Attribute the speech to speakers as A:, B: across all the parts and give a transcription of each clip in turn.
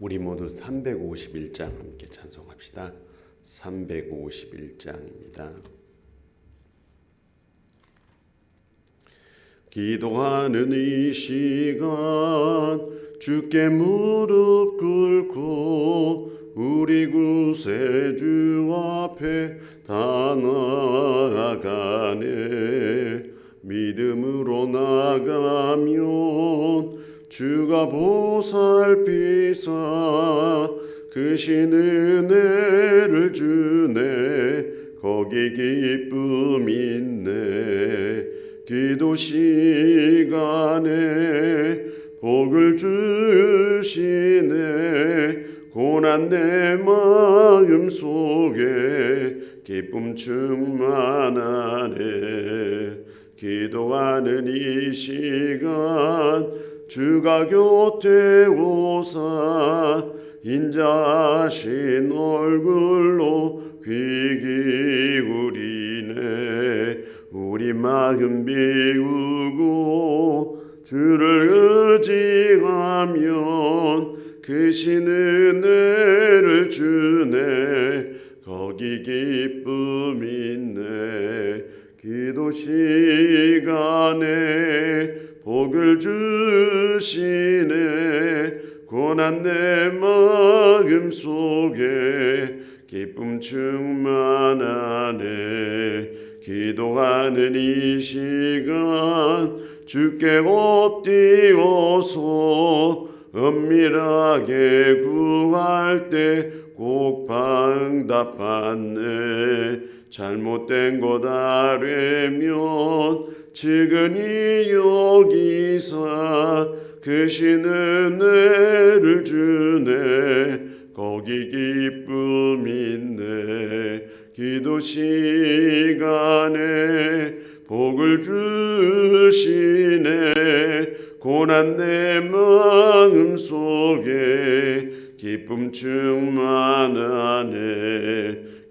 A: 우리 모두 351장 함께 찬송합시다. 351장입니다. 기도하는 이 시간 주께 무릎 꿇고 우리 구세주 앞에 다 나아가네 믿음으로 나가면 주가 보살피사 그 신 은혜를 주네. 거기 기쁨 있네. 기도 시간에 복을 주시네. 고난 내 마음 속에 기쁨 충만하네. 기도하는 이 시간 주가 곁에 오사 인자신 얼굴로 귀 기울이네. 우리 마음 비우고 주를 의지하면 그 신 은혜를 주네. 거기 기쁨 있네. 기도 시간에 복을 주시네. 고난 내 마음 속에 기쁨 충만하네 기도하는 이 시간 주께 엎드려서 은밀하게 구할 때 꼭 방답받네. 잘못된 것 아뢰면 지근히 여기사 그 신 은혜를 주네. 거기 기쁨 있네. 기도 시간에 복을 주시네. 고난 내 마음 속에 기쁨 충만하네.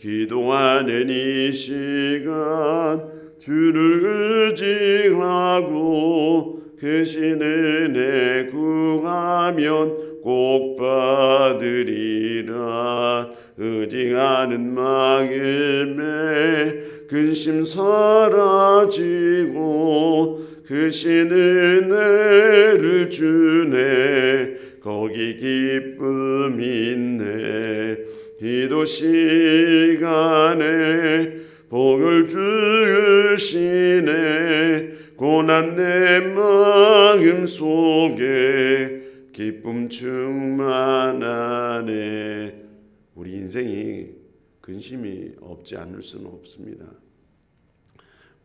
A: 기도하는 이 시간 주를 의지하고 그신 은혜 구하면 꼭 받으리라. 의지하는 마음에 근심 사라지고 그신 은혜를 주네. 거기 기쁨 있네. 기도 시간에 복을 주시네. 고난 내 마음 속에 기쁨 충만하네. 우리 인생이 근심이 없지 않을 수는 없습니다.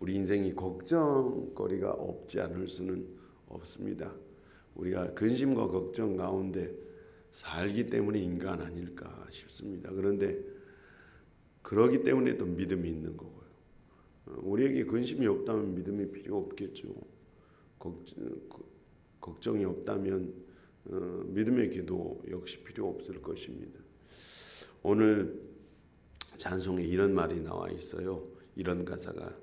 A: 우리 인생이 걱정거리가 없지 않을 수는 없습니다. 우리가 근심과 걱정 가운데 살기 때문에 인간 아닐까 싶습니다. 그런데 그러기 때문에 또 믿음이 있는 거고요. 어, 우리에게 근심이 없다면 믿음이 필요 없겠죠. 걱정, 이 없다면 어, 믿음의 기도 역시 필요 없을 것입니다. 오늘 찬송에 이런 말이 나와 있어요. 이런 가사가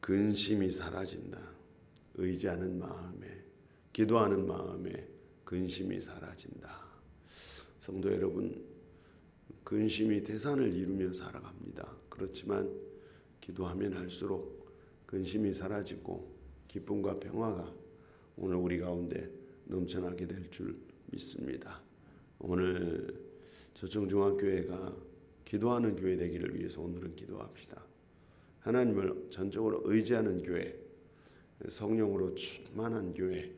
A: 근심이 사라진다. 의지하는 마음에 기도하는 마음에 근심이 사라진다. 성도 여러분, 근심이 대산을 이루며 살아갑니다. 그렇지만 기도하면 할수록 근심이 사라지고 기쁨과 평화가 오늘 우리 가운데 넘쳐나게 될 줄 믿습니다. 오늘 저청중앙교회가 기도하는 교회 되기를 위해서 오늘은 기도합시다. 하나님을 전적으로 의지하는 교회, 성령으로 충만한 교회,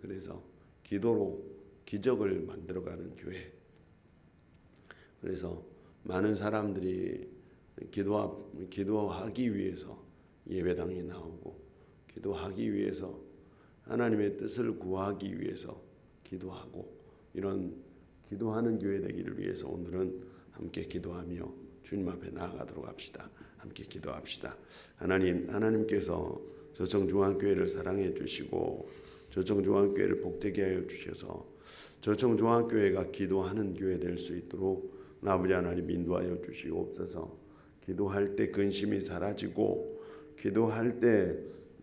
A: 그래서 기도로 기적을 만들어가는 교회. 그래서 많은 사람들이 기도하, 기도하기 위해서 예배당에 나오고 기도하기 위해서 하나님의 뜻을 구하기 위해서 기도하고 이런 기도하는 교회 되기를 위해서 오늘은 함께 기도하며 주님 앞에 나아가도록 합시다. 함께 기도합시다. 하나님, 하나님께서 저청중앙교회를 사랑해 주시고 저청중앙교회를 복되게 하여 주셔서 저청중앙교회가 기도하는 교회 될 수 있도록 아버지 하나님 인도하여 주시옵소서. 기도할 때 근심이 사라지고 기도할 때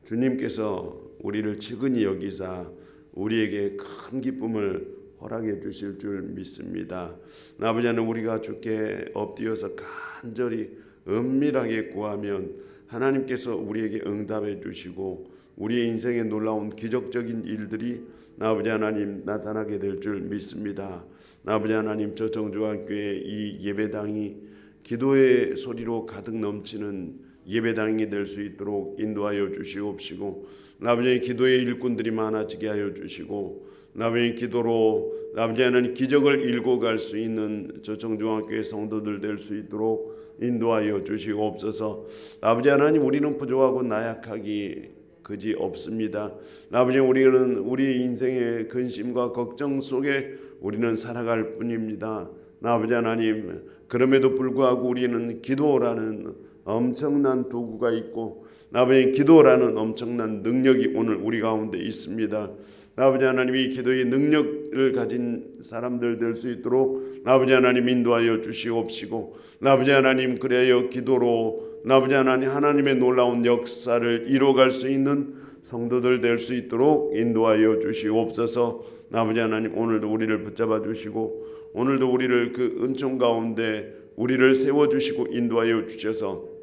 A: 주님께서 우리를 측은히 여기사 우리에게 큰 기쁨을 허락해 주실 줄 믿습니다. 아버지 하나님 우리가 주께 엎드려서 간절히 은밀하게 구하면 하나님께서 우리에게 응답해 주시고 우리의 인생에 놀라운 기적적인 일들이 아버지 하나님 나타나게 될 줄 믿습니다. 아버지 하나님 저 정주학교의 이 예배당이 기도의 소리로 가득 넘치는 예배당이 될 수 있도록 인도하여 주시옵시고 아버지 기도의 일꾼들이 많아지게 하여 주시고 아버지 기도로 아버지 하나님 기적을 일궈갈 수 있는 저 정중학교의 성도들 될 수 있도록 인도하여 주시옵소서 아버지 하나님 우리는 부족하고 나약하기 그지 없습니다. 아버지 우리는 우리 인생의 근심과 걱정 속에 우리는 살아갈 뿐입니다. 아버지 하나님 그럼에도 불구하고 우리는 기도라는 엄청난 도구가 있고 아버지 기도라는 엄청난 능력이 오늘 우리 가운데 있습니다. 아버지 하나님 이 기도의 능력을 가진 사람들 될 수 있도록 아버지 하나님 인도하여 주시옵시고 아버지 하나님 그래야 기도로 아버지 하나님 하나님의 놀라운 역사를 이뤄갈 수 있는 성도들 될 수 있도록 인도하여 주시옵소서 아버지 하나님 오늘도 우리를 붙잡아 주시고 오늘도 우리를 그 은총 가운데 우리를 세워 주시고 인도하여 주셔서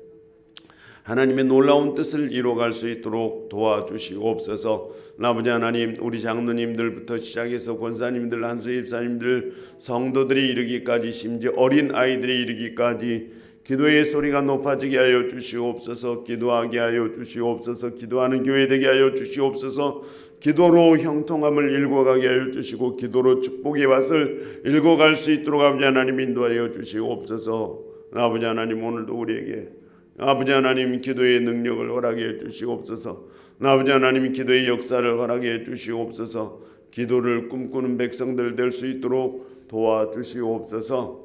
A: 하나님의 놀라운 뜻을 이루어갈 수 있도록 도와주시옵소서. 아버지 하나님, 우리 장로님들부터 시작해서 권사님들, 한수 입사님들, 성도들이 이르기까지 심지어 어린 아이들이 이르기까지 기도의 소리가 높아지게 하여 주시옵소서. 기도하게 하여 주시옵소서. 기도하는 교회 되게 하여 주시옵소서. 기도로 형통함을 일궈가게 하여 주시고 기도로 축복의 밭을 일궈갈 수 있도록 아버지 하나님 인도하여 주시옵소서. 아버지 하나님 오늘도 우리에게 아버지 하나님 기도의 능력을 허락해 주시옵소서. 아버지 하나님 기도의 역사를 허락해 주시옵소서. 기도를 꿈꾸는 백성들 될 수 있도록 도와주시옵소서.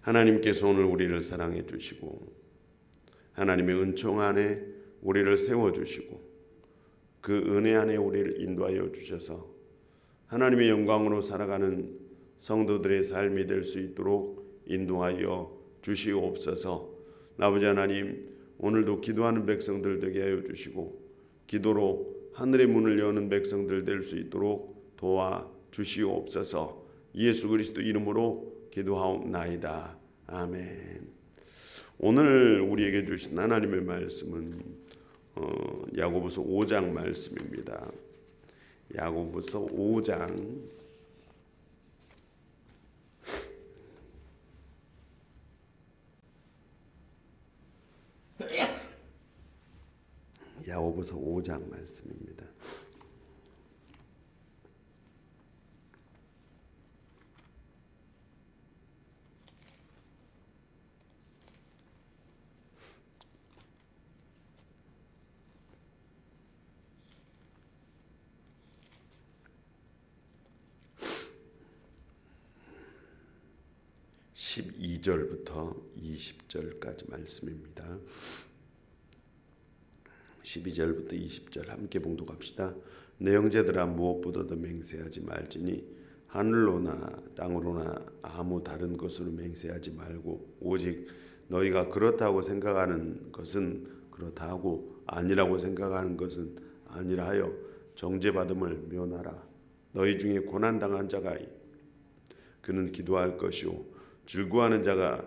A: 하나님께서 오늘 우리를 사랑해 주시고 하나님의 은총 안에 우리를 세워 주시고 그 은혜 안에 우리를 인도하여 주셔서 하나님의 영광으로 살아가는 성도들의 삶이 될 수 있도록 인도하여 주시옵소서. 아버지 하나님 오늘도 기도하는 백성들 되게 하여 주시고 기도로 하늘의 문을 여는 백성들 될 수 있도록 도와 주시옵소서. 예수 그리스도 이름으로 기도하옵나이다. 아멘. 오늘 우리에게 주신 하나님의 말씀은 어, 야고보서 5장 말씀입니다. 야고보서 5장 야고보서 5장 말씀입니다. 10절까지 말씀입니다. 12절부터 20절 함께 봉독합시다. 내 형제들아 무엇보다도 맹세하지 말지니 하늘로나 땅으로나 아무 다른 것으로 맹세하지 말고 오직 너희가 그렇다고 생각하는 것은 그렇다 하고 아니라고 생각하는 것은 아니라 하여 정죄받음을 면하라. 너희 중에 고난 당한 자가 그는 기도할 것이요 즐거워하는 자가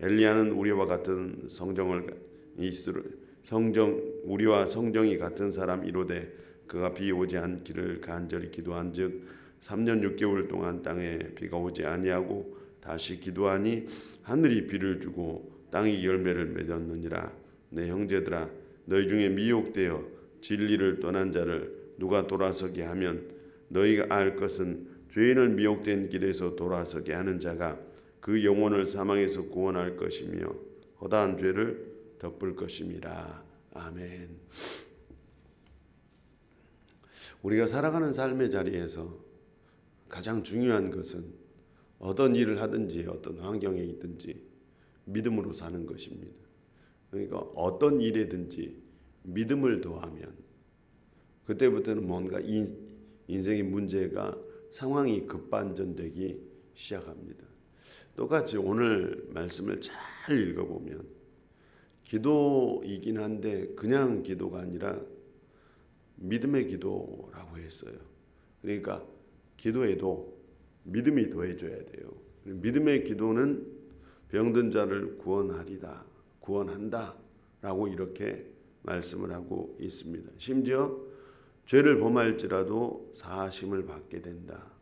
A: 엘리야는 우리와 같은 성정을 성정 우리와 성정이 같은 사람 이로되 그가 비 오지 않기를 간절히 기도한즉 3년 6개월 동안 땅에 비가 오지 아니하고 다시 기도하니 하늘이 비를 주고 땅이 열매를 맺었느니라. 내 형제들아 너희 중에 미혹되어 진리를 떠난 자를 누가 돌아서게 하면 너희가 알 것은 죄인을 미혹된 길에서 돌아서게 하는 자가 그 영혼을 사망에서 구원할 것이며 허다한 죄를 덮을 것임이라. 아멘. 우리가 살아가는 삶의 자리에서 가장 중요한 것은 어떤 일을 하든지 어떤 환경에 있든지 믿음으로 사는 것입니다. 그러니까 어떤 일에든지 믿음을 더하면 그때부터는 뭔가 인, 인생의 문제가 상황이 급반전되기 시작합니다. 똑같이 오늘 말씀을 잘 읽어보면 기도이긴 한데 그냥 기도가 아니라 믿음의 기도라고 했어요. 그러니까 기도에도 믿음이 더해져야 돼요. 믿음의 기도는 병든 자를 구원하리다, 구원한다라고 이렇게 말씀을 하고 있습니다. 심지어 죄를 범할지라도 사하심을 받게 된다.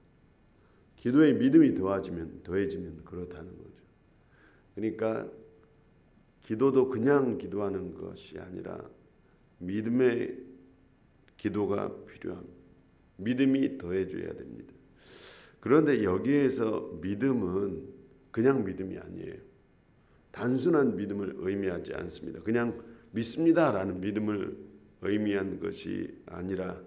A: 기도에 믿음이 더해지면 더해지면 그렇다는 거죠. 그러니까 기도도 그냥 기도하는 것이 아니라 믿음의 기도가 필요합니다. 믿음이 더해줘야 됩니다. 그런데 여기에서 믿음은 그냥 믿음이 아니에요. 단순한 믿음을 의미하지 않습니다. 그냥 믿습니다라는 믿음을 의미한 것이 아니라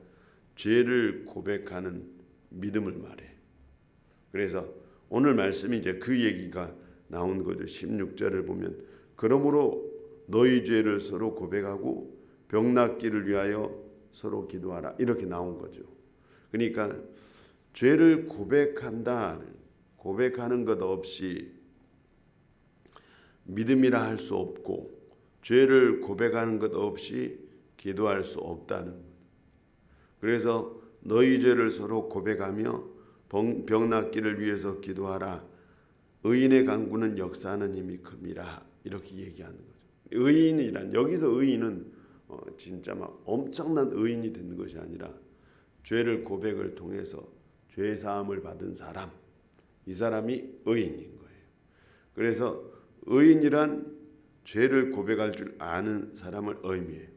A: 죄를 고백하는 믿음을 말해. 그래서 오늘 말씀이 이제 그 얘기가 나온 거죠. 16절을 보면 그러므로 너희 죄를 서로 고백하고 병 낫기를 위하여 서로 기도하라 이렇게 나온 거죠. 그러니까 죄를 고백한다 고백하는 것 없이 믿음이라 할 수 없고 죄를 고백하는 것 없이 기도할 수 없다는 것. 그래서 너희 죄를 서로 고백하며 병, 병 낫기를 위해서 기도하라. 의인의 강구는 역사하는 힘이 큽니다. 이렇게 얘기하는 거죠. 의인이란 여기서 의인은 어, 진짜 막 엄청난 의인이 되는 것이 아니라 죄를 고백을 통해서 죄 사함을 받은 사람 이 사람이 의인인 거예요. 그래서 의인이란 죄를 고백할 줄 아는 사람을 의미해요.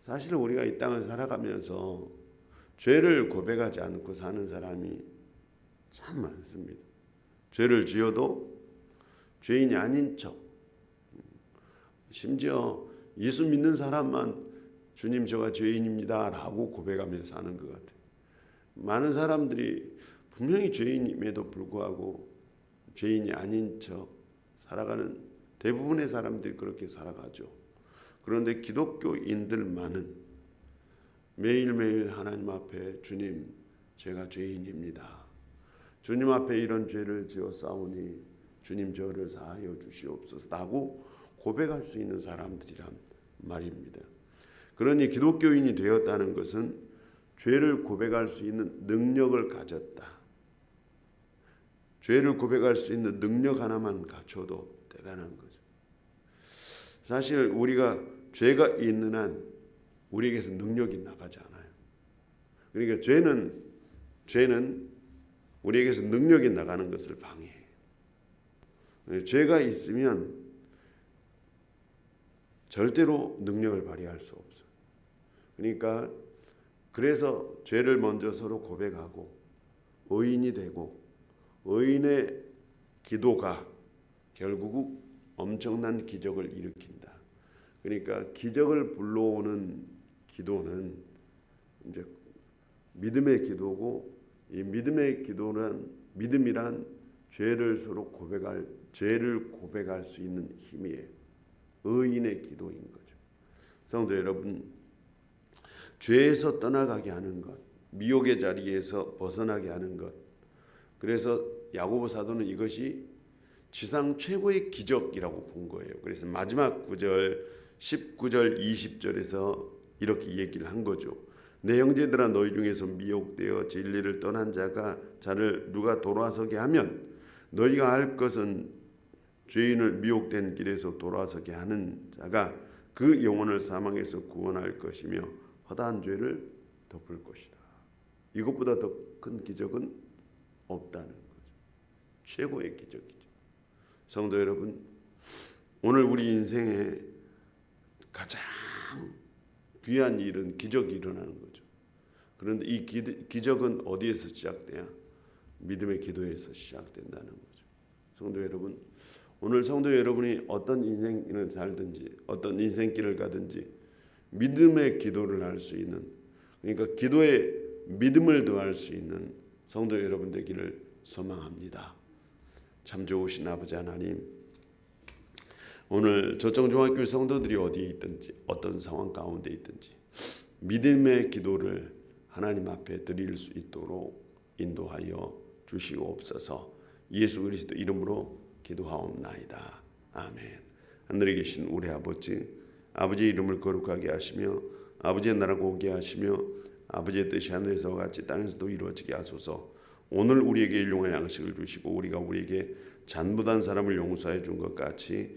A: 사실 우리가 이 땅을 살아가면서 죄를 고백하지 않고 사는 사람이 참 많습니다. 죄를 지어도 죄인이 아닌 척 심지어 예수 믿는 사람만 주님 저가 죄인입니다라고 고백하며 사는 것 같아요. 많은 사람들이 분명히 죄인임에도 불구하고 죄인이 아닌 척 살아가는 대부분의 사람들이 그렇게 살아가죠. 그런데 기독교인들만은 매일매일 하나님 앞에 주님 제가 죄인입니다. 주님 앞에 이런 죄를 지어 싸우니 주님 저를 사하여 주시옵소서라고 고백할 수 있는 사람들이란 말입니다. 그러니 기독교인이 되었다는 것은 죄를 고백할 수 있는 능력을 가졌다. 죄를 고백할 수 있는 능력 하나만 갖춰도 대단한 거죠. 사실 우리가 죄가 있는 한 우리에게서 능력이 나가지 않아요. 그러니까 죄는 죄는 우리에게서 능력이 나가는 것을 방해해요. 죄가 있으면 절대로 능력을 발휘할 수 없어요. 그러니까 그래서 죄를 먼저 서로 고백하고 의인이 되고 의인의 기도가 결국 엄청난 기적을 일으킨다. 그러니까 기적을 불러오는 기도는 이제 믿음의 기도고 이 믿음의 기도는 믿음이란 죄를 서로 고백할 죄를 고백할 수 있는 힘이에요. 의인의 기도인 거죠. 성도 여러분, 죄에서 떠나가게 하는 것, 미혹의 자리에서 벗어나게 하는 것. 그래서 야고보 사도는 이것이 지상 최고의 기적이라고 본 거예요. 그래서 마지막 구절 19절 20절에서 이렇게 얘기를 한 거죠. 내 형제들아 너희 중에서 미혹되어 진리를 떠난 자가 자를 누가 돌아서게 하면 너희가 할 것은 죄인을 미혹된 길에서 돌아서게 하는 자가 그 영혼을 사망에서 구원할 것이며 허다한 죄를 덮을 것이다. 이것보다 더 큰 기적은 없다는 거죠. 최고의 기적이죠. 성도 여러분, 오늘 우리 인생에 가장 귀한 일은 기적이 일어나는 거죠. 그런데 이 기적은 어디에서 시작돼야? 믿음의 기도에서 시작된다는 거죠. 성도 여러분, 오늘 성도 여러분이 어떤 인생을 살든지 어떤 인생길을 가든지 믿음의 기도를 할 수 있는 그러니까 기도에 믿음을 더할 수 있는 성도 여러분 되기를 소망합니다. 참 좋으신 아버지 하나님, 오늘 저정중학교 성도들이 어디에 있든지 어떤 상황 가운데 있든지 믿음의 기도를 하나님 앞에 드릴 수 있도록 인도하여 주시옵소서. 예수 그리스도 이름으로 기도하옵나이다. 아멘. 하늘에 계신 우리 아버지, 아버지 이름을 거룩하게 하시며 아버지의 나라가 오게 하시며 아버지의 뜻이 하늘에서 같이 땅에서도 이루어지게 하소서. 오늘 우리에게 일용할 양식을 주시고 우리가 우리에게 잔부단 사람을 용서해 준 것 같이